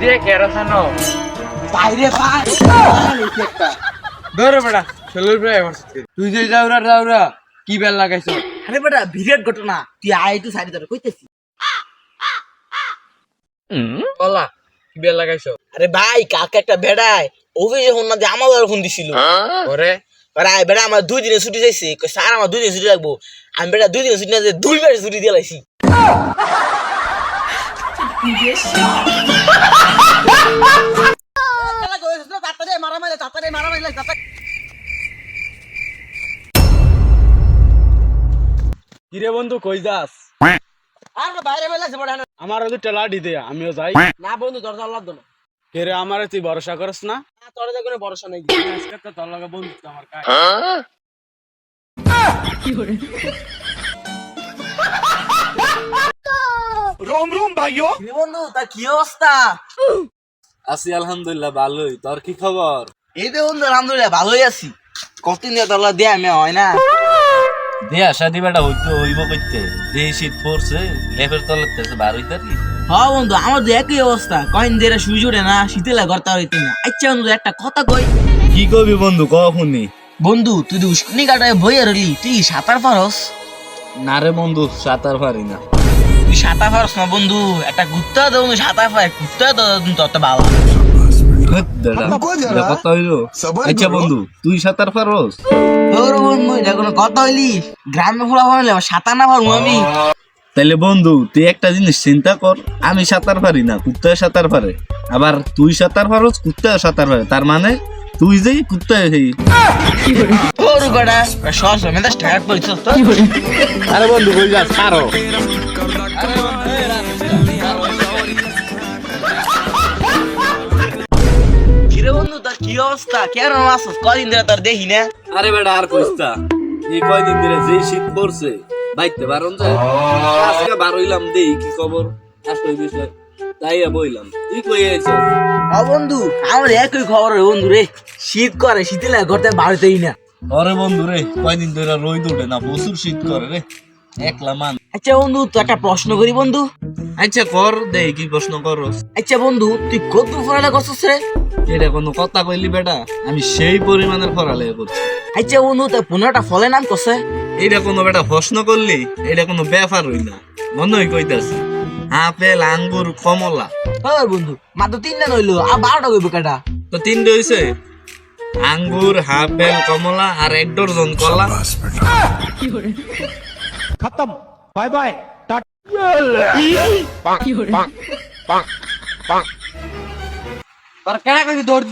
কিরে কেরাসানো। বাইরে ভাই একটা ধরো বেটা ছেলের প্রায় এবার। তুই যে যাওরা যাওরা কি বেল লাগাইছো? আরে বেটা বিরাট ঘটনা। তুই আয় একটু সাইডে ধরে কইতেছি। বলা কি বেল লাগাইছো? আরে ভাই কালকে একটা বেড়ায় অফিসে ফোন না দিয়ে আমার ফোন দিছিল। ওরে আরে আয় বেড়া আমার দুই দিনে ছুটি চাইছে। স্যার আমার দুই দিনে ছুটি লাগবো। আমি বেড়া দুই দিনে ছুটি না দিয়ে দুই মাসে ছুটি দিয়ে লাইছি। কিরে বন্ধু কই যাস? আর বাইরে বেলাছে বড় আমার ওদের টেলা দিতে আমিও যাই। না বন্ধু দরজা আল্লাহ দো না কে রে আমার তুই ভরসা করস না? তোর যে কোনো ভরসা নেই। আজকে তো তোর লগে বন্ধু আমার কাজ। কি বন্ধু তা কি অবস্থা? আছি আলহামদুলিল্লাহ ভালোই। তোর কি খবর? এই বন্ধু আলহামদুলিল্লাহ ভালোই আছি। কতদিন তোর দিয়ে আমি হয় না? দেয়া শাদি বেটা হইতো হইব কইতে। যে শীত পড়ছে লেপের থেকে বার হইতে হ্যাঁ বন্ধু আমার তো একই অবস্থা। কয়েন দিয়ে সূর্য ওঠে না শীতেলা করতে হইতে না। আচ্ছা বন্ধু একটা কথা কই। কি কবি বন্ধু কখনই বন্ধু তুই তো উস্কুনি কাটায় বইয়ে রলি তুই সাঁতার পারস? না রে বন্ধু সাঁতার পারি না। তুই সাঁতার পারস না বন্ধু? একটা কুত্তা তো বন্ধু সাঁতার পারে কুত্তা তো তত কথা হইল আচ্ছা বন্ধু তুই সাঁতার পারস তোর বন্ধু এটা কোনো কথা হইলি? গ্রামে ফোলা হলে সাঁতার না পারব আমি। তাইলে বন্ধু তুই একটা জিনিস চিন্তা কর আমি সাঁতার পারি না কুত্তায় সাঁতার পারে আবার তুই সাঁতার পারস কুত্তা সাঁতার পারে তার মানে তুই যেই সেই। কটা? সস আরে বন্ধু কই ছাড়ো। কিরে বন্ধু তোর কি অবস্থা? কেন আসছিস? কদিন ধরে তোর দেখি না। আরে বেটা আর কইস্তা এই কয়দিন ধরে যে শীত পড়ছে বাইতে বারণ যায়। আজকে বার হইলাম দেই কি খবর? আসলে বিষয়। তাই বইলাম। তুই কই আইছ? ও বন্ধু আমার একই খবর রে বন্ধু রে। শীত করে শীতে লাগে ঘরতে বাড়িতেই না। অরে বন্ধু রে কয়দিন ধরে রোদ ওঠে না প্রচুর শীত করে রে। একলা মান। আচ্ছা বন্ধু তো একটা প্রশ্ন করি বন্ধু। আচ্ছা কর দে কি প্রশ্ন করস? আচ্ছা বন্ধু তুই কত পড়ালেখা করছিস রে? এটা কোনো কথা কইলি বেটা আমি সেই পরিমাণের পড়ালেখা করছি। আচ্ছা বন্ধু তা পনেরোটা ফলের নাম করছে এটা কোনো বেটা প্রশ্ন করলি এটা কোনো ব্যাপার হই না। মনে হয় কইতাছি। আপেল আঙ্গুর কমলা। হ্যাঁ বন্ধু মাত্র তিনটা নইলো আর বারোটা কইব কাটা তো তিনটে হইছে? আঙ্গুর আপেল কমলা আর এক ডজন কলা। তোর কেনা কইছি দৌড়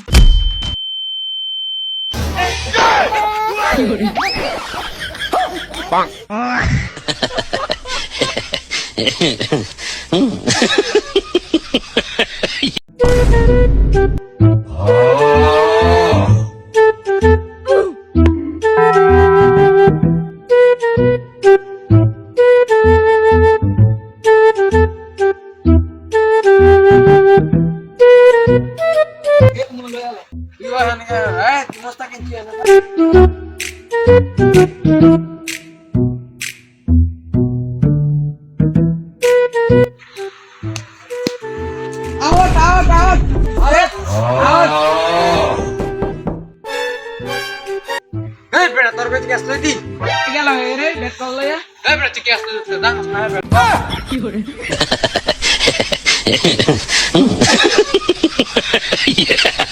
তুই বল না এই তুই মস্তা Yeah.